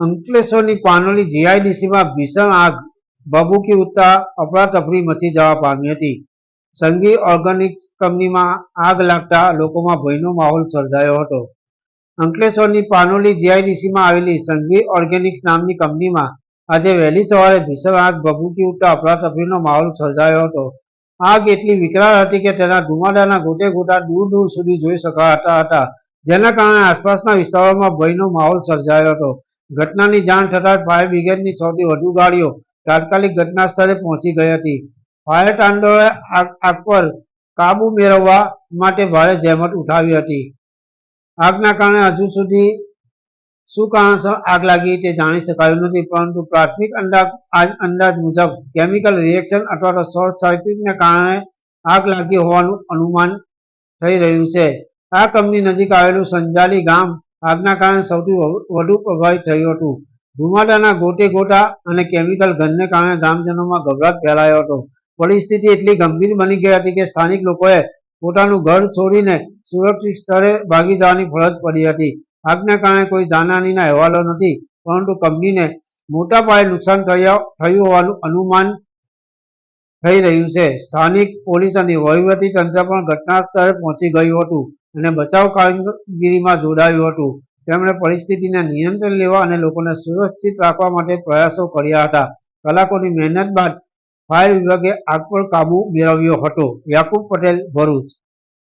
અંકલેશ્વરની પાનોલી જીઆઈડીસીમાં ભીષણ આગ ભભૂકી ઉઠતા અફરાતફરી મચી જવા પામી હતી. સંઘી ઓર્ગેનિક્સ કંપનીમાં આગ લાગતા લોકોમાં ભયનો માહોલ સર્જાયો હતો. અંકલેશ્વરની પાનોલી જીઆઈડીસીમાં આવેલી સંઘી ઓર્ગેનિક્સ નામની કંપનીમાં આજે વહેલી સવારે ભીષણ આગ ભભૂકી ઉઠતા અફરાતફરીનો માહોલ સર્જાયો હતો. આગ એટલી વિકરાળ હતી કે તેના ધુમાડાના ગોટે ગોટા દૂર દૂર સુધી જોઈ શકાતા હતા, જેના કારણે આસપાસના વિસ્તારોમાં ભયનો માહોલ સર્જાયો હતો. ઘટનાની જાણ થતાં ફાયર બ્રિગેડની સૌથી વધુ ગાડીઓ તાત્કાલિક ઘટના સ્થળે પહોંચી ગઈ હતી. ફાયર તાંડોએ આગ પર કાબુ મેળવવા માટે ભારે જહેમત ઉઠાવી હતી. આગના કારણે હજુ સુધી શું કારણસર આગ લાગી તે જાણી શકાયું નથી, પરંતુ પ્રાથમિક અંદાજ અંદાજ મુજબ કેમિકલ રિએક્શન અથવા તો શોર્ટ સર્કિટને કારણે આગ લાગી હોવાનું અનુમાન થઈ રહ્યું છે. આ કંપની નજીક આવેલું સંજાલી ગામ આગના કારણે સૌથી વધુ પ્રભાવિત થયું હતું. ધુમાડાના ગોટે ગોટા અને કેમિકલ ગંધને કારણે ગ્રામજનોમાં ગભરાટ ફેલાયો હતો. પરિસ્થિતિ એટલી ગંભીર બની ગઈ હતી કે સ્થાનિક લોકોએ પોતાનું ઘર છોડીને સુરક્ષિત સ્થળે ભાગી જવાની ફરજ પડી હતી. આગના કારણે કોઈ જાનહાનીના અહેવાલો નથી, પરંતુ કંપનીને મોટા પાયે નુકસાન થયું હોવાનું અનુમાન થઈ રહ્યું છે. સ્થાનિક પોલીસ અને વહીવટી તંત્ર પણ ઘટના સ્થળે પહોંચી ગયું હતું. અને બચાવ કામગીરીમાં જોડાયું હતું. તેમણે પરિસ્થિતિને નિયંત્રણ લેવા અને લોકોને સુરક્ષિત રાખવા માટે પ્રયાસો કર્યા હતા. કલાકોની મહેનત બાદ ફાયર વિભાગે આગ પર કાબુ મેળવ્યો હતો. યાકુબ પટેલ, ભરૂચ.